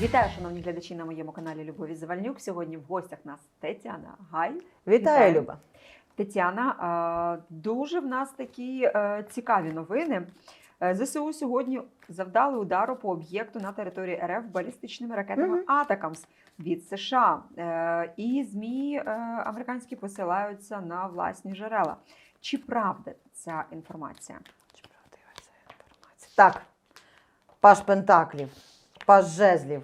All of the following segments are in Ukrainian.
Вітаю, шановні глядачі на моєму каналі Любові Завальнюк. Сьогодні в гостях нас Тетяна Гай. Вітаю, Вітаю. Люба. Тетяна, дуже в нас такі цікаві новини. Е, ЗСУ сьогодні завдали удару по об'єкту на території РФ балістичними ракетами Мгм. Атакамс від США. Е, І ЗМІ е, американські посилаються на власні джерела. Чи правда ця інформація? Чи правдива ця інформація? Так, паш пентаклів, паш жезлів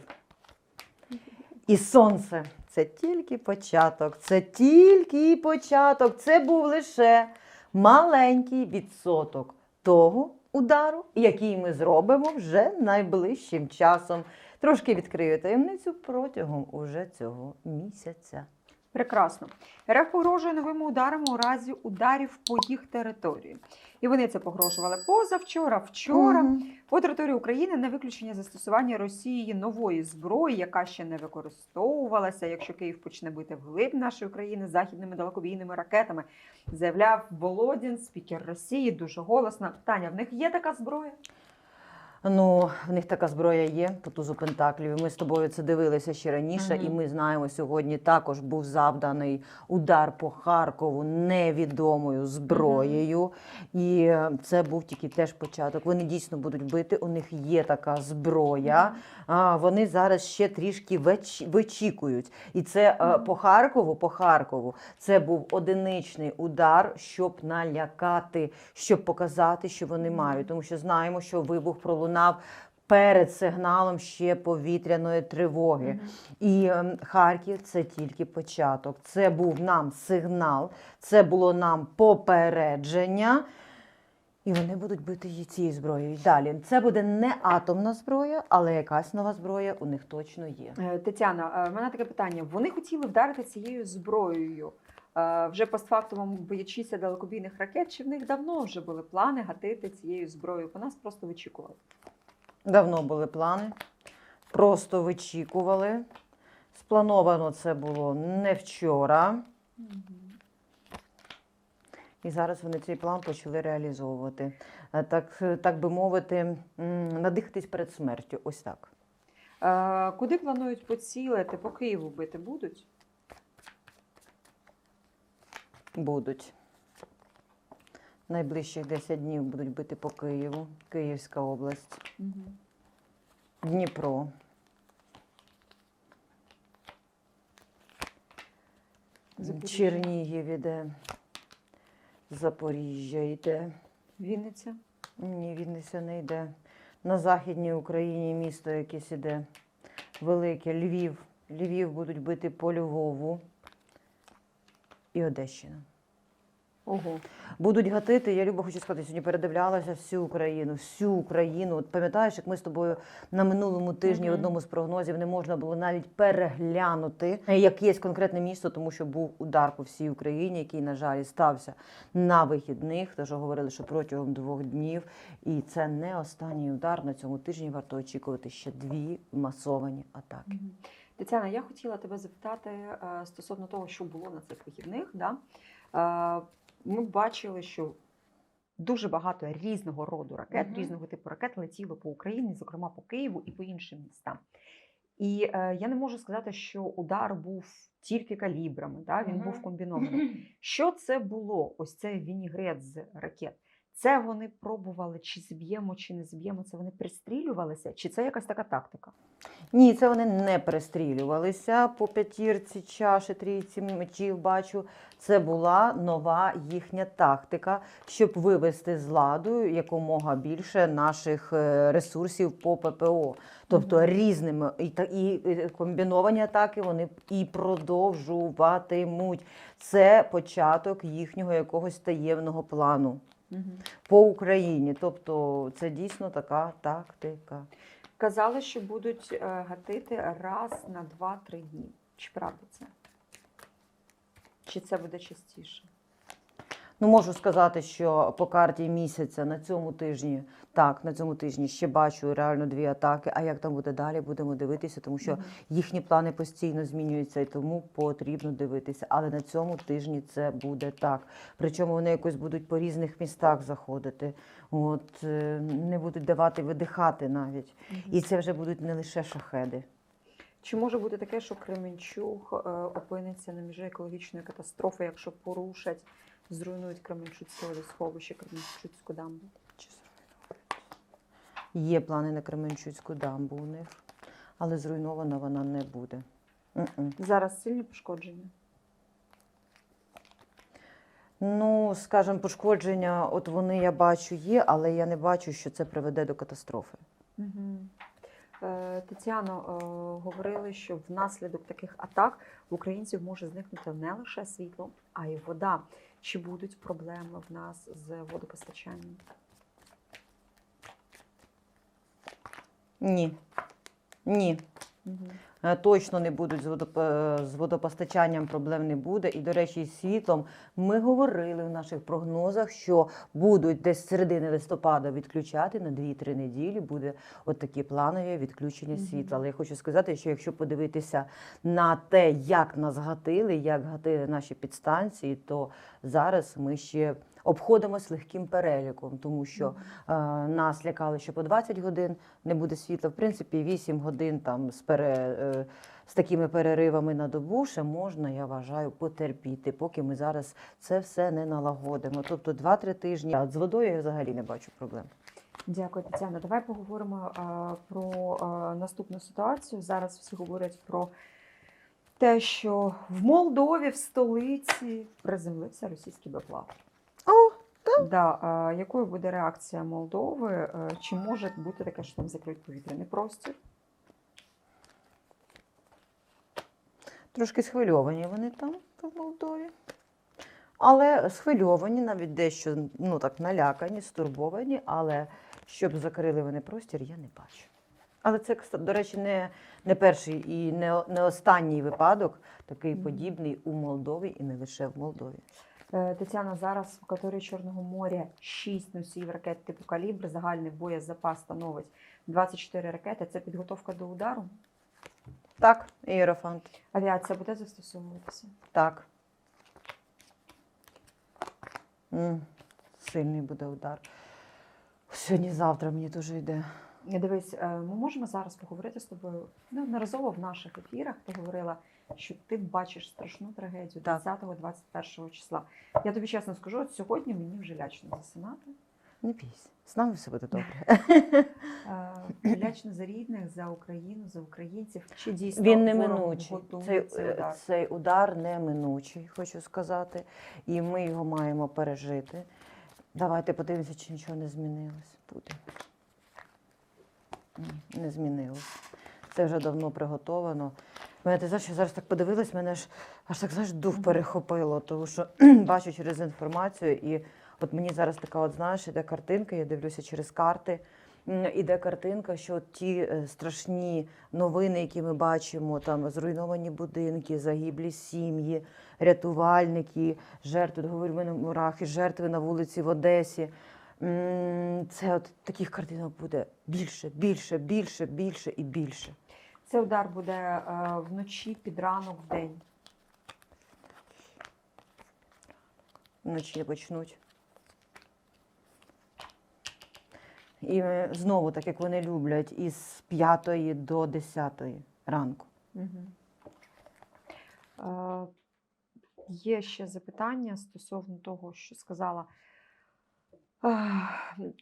і сонце. Це тільки початок, це тільки початок. Це був лише маленький відсоток того удару, який ми зробимо вже найближчим часом. Трошки відкрию таємницю протягом уже цього місяця. Прекрасно. РФ погрожує новими ударами у разі ударів по їх території. І вони це погрожували позавчора, вчора. Мгм. По території України не виключення застосування Росії нової зброї, яка ще не використовувалася, якщо Київ почне бити вглиб нашої країни західними далекобійними ракетами, заявляв Володін, спікер Росії, дуже голосно. Таня, в них є така зброя? Ну, в них така зброя є по тузу Пентаклів. і Ми з тобою це дивилися ще раніше, Мгм. і ми знаємо, сьогодні також був завданий удар по Харкову невідомою зброєю. І е, це був тільки теж початок. Вони дійсно будуть бити. У них є така зброя. А вони зараз ще трішки вичікують. І це Мгм. по Харкову, по Харкову, це був одиничний удар, щоб налякати, щоб показати, що вони Мгм. мають. Тому що знаємо, що вибух пролунав перед сигналом ще повітряної тривоги. І ем, Харків це тільки початок. Це був нам сигнал, це було нам попередження. І вони будуть бити її цією зброєю. Далі це буде не атомна зброя, але якась нова зброя у них точно є. Е, Тетяна, е, в мене таке питання. Вони хотіли вдарити цією зброєю. Е, Вже постфактумом боячися далекобійних ракет, чи в них давно вже були плани гатити цією зброєю? По нас просто вичікували. Давно були плани, просто вичікували. Сплановано це було не вчора. І зараз вони цей план почали реалізовувати. Е, Так, так би мовити, надихатись перед смертю. Ось так. Е, Куди планують поцілити? По Києву бити будуть? Будуть. Найближчих 10 днів будуть бити по Києву, Київська область, Дніпро. Запоріжжя. Чернігів іде, Запоріжжя йде. Вінниця. Ні, Вінниця не йде. На Західній Україні місто якесь іде велике. Львів. Львів будуть бити по Львову і Одещина. Ого. Будуть гатити, я Люба хочу сказати, сьогодні передивлялася всю Україну, всю Україну. От пам'ятаєш, як ми з тобою на минулому тижні в Мгм. одному з прогнозів не можна було навіть переглянути якесь конкретне місто, тому що був удар по всій Україні, який, на жаль, стався на вихідних. Тож говорили, що протягом двох днів. І це не останній удар. На цьому тижні варто очікувати ще дві масовані атаки. Тетяна, я хотіла тебе запитати е, стосовно того, що було на цих вихідних. Да? Е, Ми бачили, що дуже багато різного роду ракет, Мгм. різного типу ракет летіло по Україні, зокрема по Києву і по іншим містам. І е, я не можу сказати, що удар був тільки калібрами, да? він був комбінований. Що це було? Ось цей вінігрет з ракет. Це вони пробували, чи зб'ємо, чи не зб'ємо. Це вони пристрілювалися, чи це якась така тактика? Ні, це вони не перестрілювалися по п'ятірці, чаші, трійці мечів. Бачу, це була нова їхня тактика, щоб вивести з ладу якомога більше наших е, ресурсів по ППО. Тобто Мгм. різними і, та- і е, комбіновані атаки вони і продовжуватимуть. Це початок їхнього якогось таємного плану по Україні. Тобто, це дійсно така тактика. Казали, що будуть е, гатити раз на 2-3 дні. Чи правда це? Чи це буде частіше? Ну, можу сказати, що по карті місяця на цьому тижні, так, на цьому тижні ще бачу реально дві атаки. А як там буде далі, будемо дивитися, тому що їхні плани постійно змінюються, і тому потрібно дивитися. Але на цьому тижні це буде так. Причому вони якось будуть по різних містах заходити. От е, не будуть давати видихати навіть. І це вже будуть не лише шахеди. Чи може бути таке, що Кременчуг е, опиниться на межі екологічної катастрофи, якщо порушать, зруйнують Кременчуцьке водосховище, Кременчуцьку дамбу? Чи зруйнують? Є плани на Кременчуцьку дамбу у них, але зруйнована вона не буде. М-м. Зараз сильні пошкодження. Ну, скажімо, пошкодження, от вони я бачу є, але я не бачу, що це приведе до катастрофи. Угу. Тетяно, е, говорили, що внаслідок таких атак в українців може зникнути не лише світло, а й вода. Чи будуть проблеми в нас з водопостачанням? Ні. Ні. Угу. Точно не будуть з, водоп... з водопостачанням проблем не буде. І, до речі, із світлом ми говорили в наших прогнозах, що будуть десь з середини листопада відключати на 2-3 неділі. Буде от такі планові відключення Мгм. світла. Але я хочу сказати, що якщо подивитися на те, як нас гатили, як гатили наші підстанції, то зараз ми ще обходимось легким переліком, тому що Е, Нас лякали, що по 20 годин не буде світла. В принципі, 8 годин там з, пере, е, з такими переривами на добу ще можна, я вважаю, потерпіти, поки ми зараз це все не налагодимо. Тобто 2-3 тижні. А з водою я взагалі не бачу проблем. Дякую, Тетяна. Давай поговоримо а, про а, наступну ситуацію. Зараз всі говорять про те, що в Молдові, в столиці приземлився російський БПЛА. Да, якою буде реакція Молдови? Е, Чи може бути таке, що там закриють повітряний простір? Трошки схвильовані вони там в Молдові. Але схвильовані, навіть дещо ну так налякані, стурбовані, але щоб закрили вони простір, я не бачу. Але це, до речі, не, не перший і не, не останній випадок, такий подібний у Молдові і не лише в Молдові. Е, Тетяна, зараз в акваторії Чорного моря 6 носіїв ракет типу калібр. Загальний боєзапас становить 24 ракети. Це підготовка до удару. Так, Іерофант. Авіація буде застосовуватися. Так. М, Сильний буде удар. Сьогодні-завтра мені дуже йде. Дивись, е, ми можемо зараз поговорити з тобою неодноразово в наших ефірах. Ти говорила, що ти бачиш страшну трагедію Так. 20-21 числа. Я тобі чесно скажу, от сьогодні мені вже лячно засинати. Не бійся, з нами все буде добре. Е, Лячно за рідних, за Україну, за українців. Чи дійсно Він не ворог минучий. готує Цей, е, удар? цей удар неминучий, хочу сказати. І ми його маємо пережити. Давайте подивимося, чи нічого не змінилось. Буде. Ні, не змінилось. Це вже давно приготовано. Мене ти знаєш, я зараз так подивилась, мене ж аж так знаєш, дух перехопило, тому що бачу через інформацію, і от мені зараз така, от знаєш, іде картинка, я дивлюся через карти. Іде картинка, що ті е, страшні новини, які ми бачимо, там зруйновані будинки, загиблі сім'ї, рятувальники, жертви, говорю, на мурахи, жертви на вулиці в Одесі. Це от таких картинок буде більше, більше, більше, більше і більше. Цей удар буде е, вночі під ранок в день. Вночі почнуть. І е, знову, так як вони люблять, із 5 до 10 ранку. Угу. Е, є ще запитання стосовно того, що сказала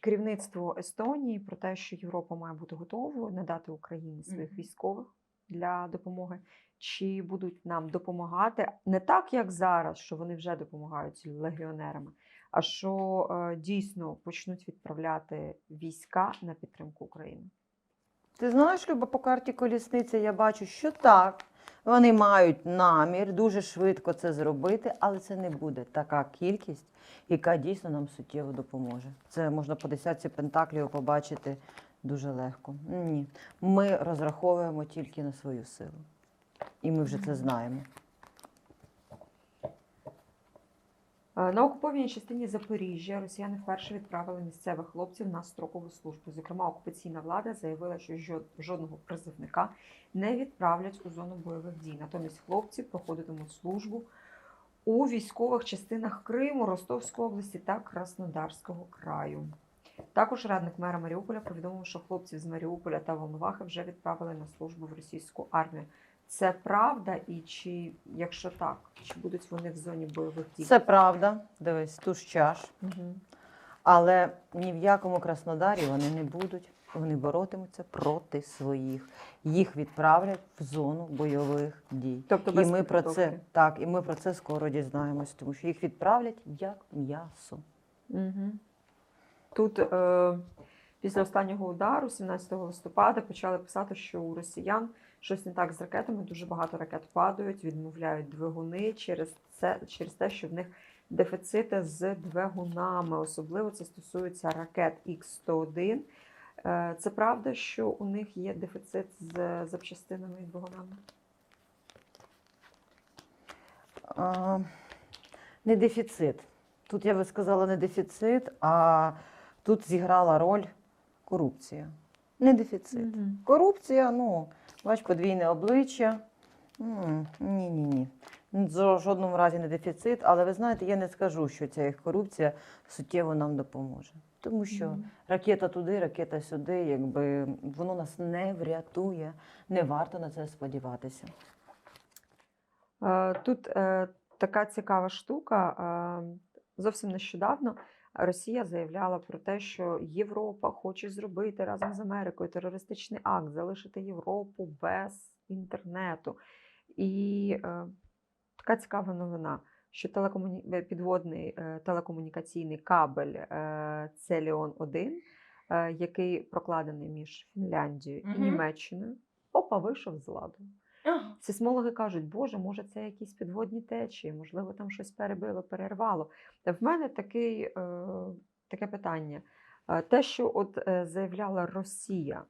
керівництво Естонії про те, що Європа має бути готовою надати Україні своїх військових для допомоги. Чи будуть нам допомагати не так, як зараз, що вони вже допомагають легіонерами, а що е, дійсно почнуть відправляти війська на підтримку України? Ти знаєш, Люба, по карті колісниці я бачу, що так. Вони мають намір дуже швидко це зробити, але це не буде така кількість, яка дійсно нам суттєво допоможе. Це можна по десятці пентаклів побачити дуже легко. Ні. Ми розраховуємо тільки на свою силу. І ми вже це знаємо. Е, На окупованій частині Запоріжжя росіяни вперше відправили місцевих хлопців на строкову службу. Зокрема, окупаційна влада заявила, що жодного призовника не відправлять у зону бойових дій. Натомість хлопці проходитимуть службу у військових частинах Криму, Ростовської області та Краснодарського краю. Також радник мера Маріуполя повідомив, що хлопців з Маріуполя та Волновахи вже відправили на службу в російську армію. Це правда, і чи, якщо так, чи будуть вони в зоні бойових дій? Це правда. Дивись, тут ж чаш. Угу. Але ні в якому Краснодарі вони не будуть. Вони боротимуться проти своїх. Їх відправлять в зону бойових дій. Тобто І без ми про це так, і ми про це скоро дізнаємось, тому що їх відправлять як м'ясо. Угу. Тут е, після останнього удару, 17 листопада, почали писати, що у росіян щось не так з ракетами. Дуже багато ракет падають, відмовляють двигуни через це, через те, що в них дефіцити з двигунами. Особливо це стосується ракет Х-101. Е, Це правда, що у них є дефіцит з запчастинами і двигунами? А, не дефіцит. Тут я би сказала не дефіцит, а тут зіграла роль корупція. Не дефіцит. Корупція, ну, бач, подвійне обличчя. Ні-ні-ні. В жодному разі не дефіцит, але ви знаєте, я не скажу, що ця їх корупція суттєво нам допоможе. Тому що Мгм. ракета туди, ракета сюди, якби воно нас не врятує. Не варто на це сподіватися. Е, Тут е, така цікава штука. е, Зовсім нещодавно Росія заявляла про те, що Європа хоче зробити разом з Америкою терористичний акт, залишити Європу без інтернету. І е, така цікава новина, що телекомуні... е, підводний е, телекомунікаційний кабель е, Целіон 1 е, який прокладений між Фінляндією і. Німеччиною, опа, вийшов з ладу. Сейсмологи кажуть, Боже, може, це якісь підводні течії, можливо, там щось перебило, перервало. Та в мене такий, е, таке питання. Е, Те, що от е, заявляла Росія,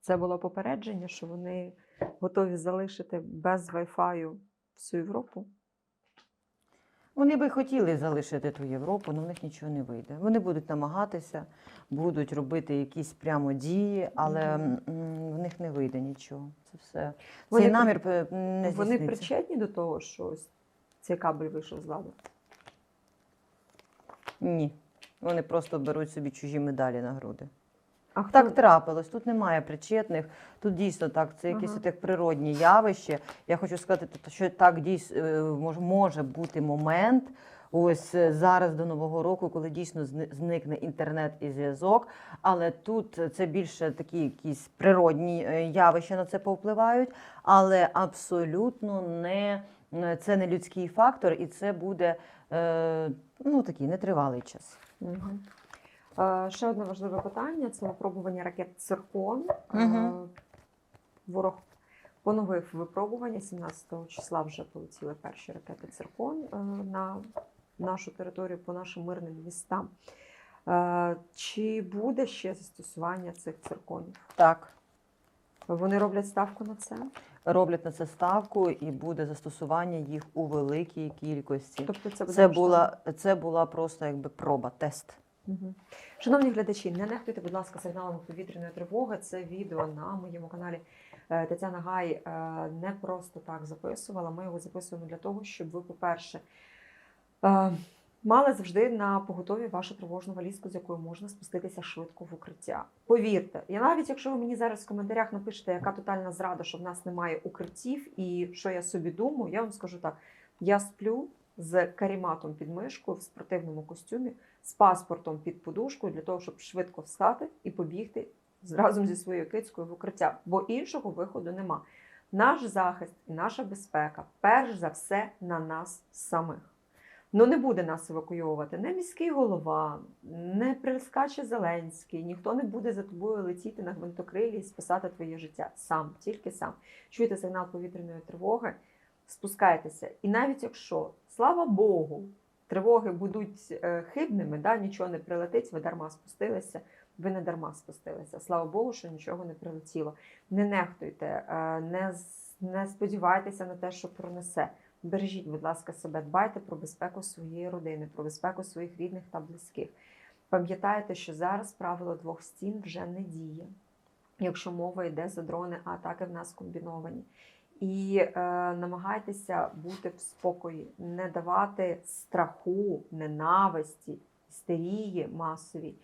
це було попередження, що вони готові залишити без Wi-Fi всю Європу. Вони би хотіли залишити ту Європу, але в них нічого не вийде. Вони будуть намагатися, будуть робити якісь прямо дії, але них не вийде нічого. Це все. Вони Цей намір е, не вони причетні до того, що ось цей кабель вийшов з ладу. Ні. Вони просто беруть собі чужі медалі на груди. А хто Так трапилось. Тут немає причетних. Тут дійсно так, це якісь Ага. так природні явища. Я хочу сказати, що так дійсно може бути момент. Ось е, зараз до нового року, коли дійсно зникне інтернет і зв'язок. Але тут це більше такі якісь природні е, явища на це повпливають, але абсолютно не це не людський фактор, і це буде е, ну такий нетривалий час. Ще одне важливе питання це випробування ракет Циркон. Мгм. Ворог поновив випробування. 17 числа вже полетіли перші ракети Циркон на нашу територію по нашим мирним містам. Е, Чи буде ще застосування цих цирконів? Так. Вони роблять ставку на це? роблять на це ставку, і буде застосування їх у великій кількості. Тобто це Це була це була просто якби проба, тест. Мгм. Шановні глядачі, не нехтуйте, будь ласка, сигналами повітряної тривоги. Це відео на моєму каналі Е, Тетяна Гай е, не просто так записувала. Ми його записуємо для того, щоб ви, по-перше, мали завжди на поготові вашу тривожну валізку, з якою можна спуститися швидко в укриття. Повірте, я навіть якщо ви мені зараз в коментарях напишете, яка тотальна зрада, що в нас немає укриттів, і що я собі думаю, я вам скажу так: я сплю з каріматом під мишкою в спортивному костюмі, з паспортом під подушкою для того, щоб швидко встати і побігти разом зі своєю кицькою в укриття, бо іншого виходу нема. Наш захист і наша безпека, перш за все, на нас самих. Ну не буде нас евакуйовувати не міський голова, не прискаче Зеленський, ніхто не буде за тобою летіти на гвинтокрилі і спасати твоє життя. Сам, тільки сам. Чуєте сигнал повітряної тривоги, спускайтеся. І навіть якщо, слава Богу, тривоги будуть е, хибними, да, нічого не прилетить, ви дарма спустилися, ви не дарма спустилися. Слава Богу, що нічого не прилетіло. Не нехтуйте, е, не, не сподівайтеся на те, що пронесе. Бережіть, будь ласка, себе, дбайте про безпеку своєї родини, про безпеку своїх рідних та близьких. Пам'ятайте, що зараз правило двох стін вже не діє, якщо мова йде за дрони, а атаки в нас комбіновані. І е, намагайтеся бути в спокої, не давати страху, ненависті істерії масовій,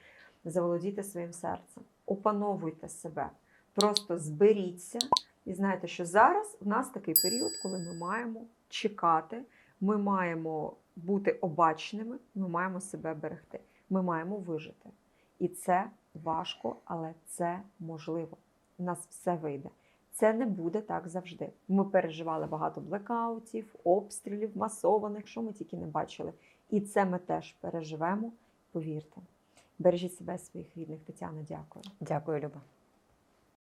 заволодіти своїм серцем. Опановуйте себе. Просто зберіться і знаєте, що зараз у нас такий період, коли ми маємо чекати, ми маємо бути обачними, ми маємо себе берегти, ми маємо вижити. І це важко, але це можливо. У нас все вийде. Це не буде так завжди. Ми переживали багато блекаутів, обстрілів, масованих, що ми тільки не бачили. І це ми теж переживемо. Повірте. Бережіть себе, своїх рідних. Тетяна, дякую. Дякую, Люба.